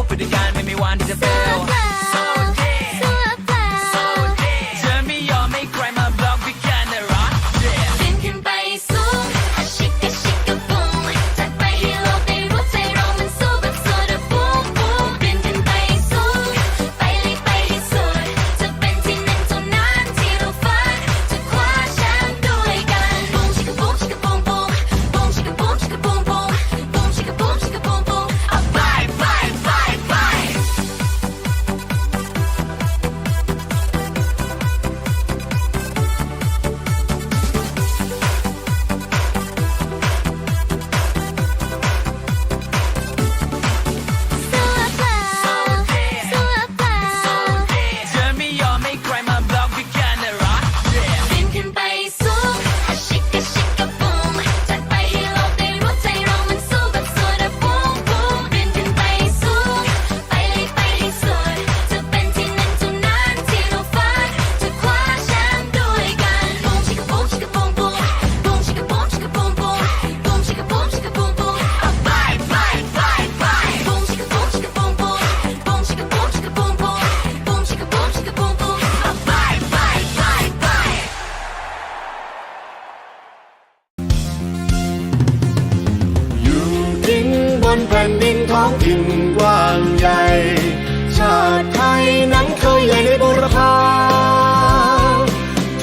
stupid, the guy made me want to fail. แผ่นดินท้องถิ่นกว้างใหญ่ ชาติไทยนั้นเคยใหญ่ในบรพา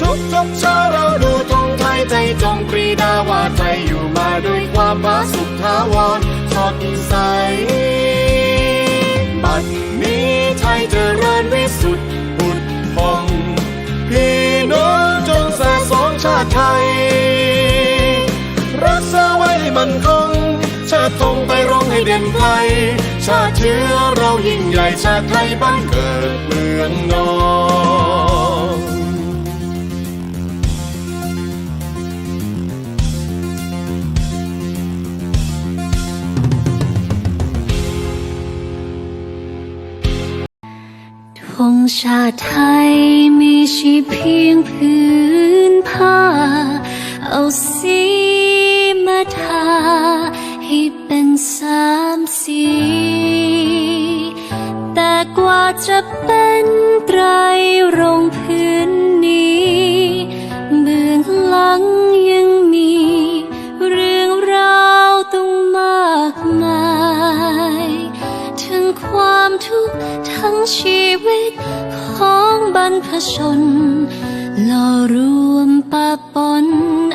ทุกทุกชาเราดูธงไทยใจจงปรีดาว่าไทยอยู่มาด้วยความมาสุขทาวรสดใสบัดนี้ไทยเจริญวิสุทธิ์บุตรพงพี่น้องจงสะสงชาติไทย รักษาไว้ให้มันคง ระทงไปร้องให้เด่นไกล ชาติเชื้อเรายิ่งใหญ่ชาติไทยบ้านเกิดเมืองนอนธงชาติไทยมีใช่เพียงพื้นผ้า เอาสี สามสีแต่กว่าจะเป็นไตรรงพื้นนี้เบื้องหลังยังมี เรื่องราวต้องมากมาย ถึงความทุกข์ทั้งชีวิตของบรรพชนหล่อรวมปะปน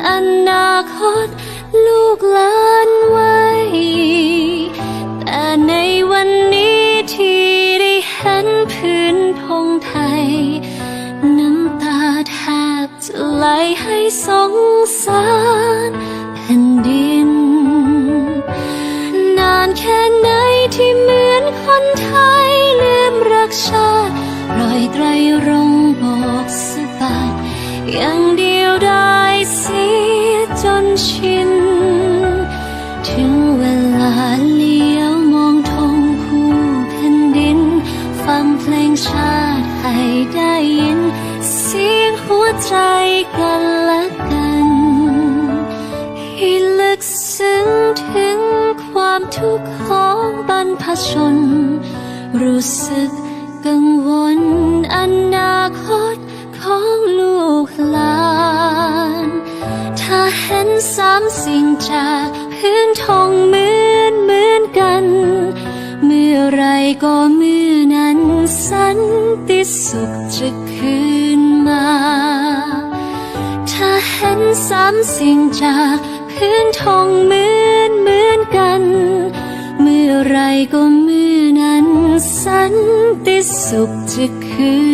อนาคตลูกหลาน ย่างเดียวได้เสียจนชิน ถึงเวลาเลี้ยวมองทงคู่แผ่นดิน ฟังเพลงชาติให้ได้ยิน เสียงหัวใจกันละกันให้ลึกซึ้งถึงความทุกข์ของบรรพชน รู้สึกกังวลอนาคต ของลูกหลาน ถ้าเห็นสามสิ่งจากพื้นทองเหมือนเหมือนกัน เมื่อไรก็เมื่อนั้นสันติสุขจะคืนมา ถ้าเห็นสามสิ่งจากพื้นทองเหมือนเหมือนกัน เมื่อไรก็เมื่อนั้นสันติสุขจะคืน